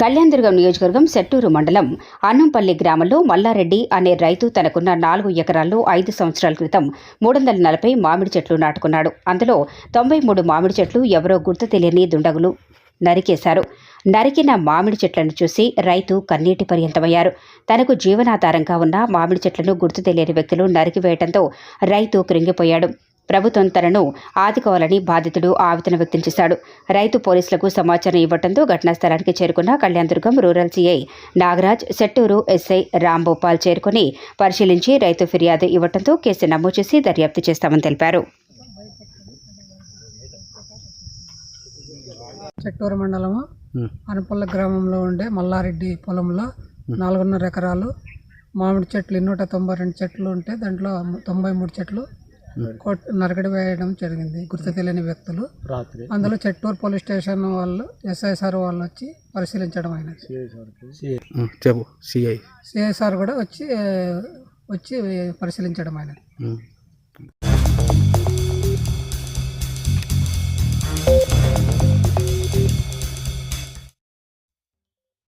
కళ్యాణదుర్గం నియోజకవర్గం సెట్టూరు మండలం అన్నంపల్లి గ్రామంలో మల్లారెడ్డి అనే రైతు తనకున్న నాలుగు ఎకరాల్లో ఐదు సంవత్సరాల క్రితం మూడు వందల నలభై మామిడి చెట్లు నాటుకున్నాడు. అందులో తొంభై మూడు మామిడి చెట్లు ఎవరో గుర్తు తెలియని దుండగులు నరికేశారు. నరికిన మామిడి చెట్లను చూసి రైతు కన్నీటి పర్యంతమయ్యారు. తనకు జీవనాధారంగా ఉన్న మామిడి చెట్లను గుర్తు తెలియని వ్యక్తులు నరికివేయడంతో రైతు కృంగిపోయాడు. ప్రభుత్వం తనను ఆదుకోవాలని బాధితుడు ఆవేదన వ్యక్తం చేశాడు. రైతు పోలీసులకు సమాచారం ఇవ్వడంతో ఘటనా స్థలానికి చేరుకున్న Kalyanadurgam rural CI Nagaraj Setturu SI Rambhupal చేరుకుని పరిశీలించి రైతు ఫిర్యాదు ఇవ్వడంతో కేసు నమోదు చేసి దర్యాప్తు చేస్తామని తెలిపారు. చెట్టూరు మండలము అనపల్ల గ్రామంలో ఉండే మల్లారెడ్డి పొలంలో నాలుగున్నర ఎకరాలు మామిడి చెట్లు నూట తొంభై రెండు చెట్లు ఉంటే దాంట్లో తొంభై మూడు చెట్లు నరకడి వేయడం జరిగింది. గుర్తు తెలియని వ్యక్తులు. రాత్రి. అందులో చెట్టూరు పోలీస్ స్టేషన్ వాళ్ళు ఎస్ఐసార్ వాళ్ళు వచ్చి పరిశీలించడం అయినది. చెప్పు సిఐ. సిఐసార్ కూడా వచ్చి వచ్చి పరిశీలించడం అయినది.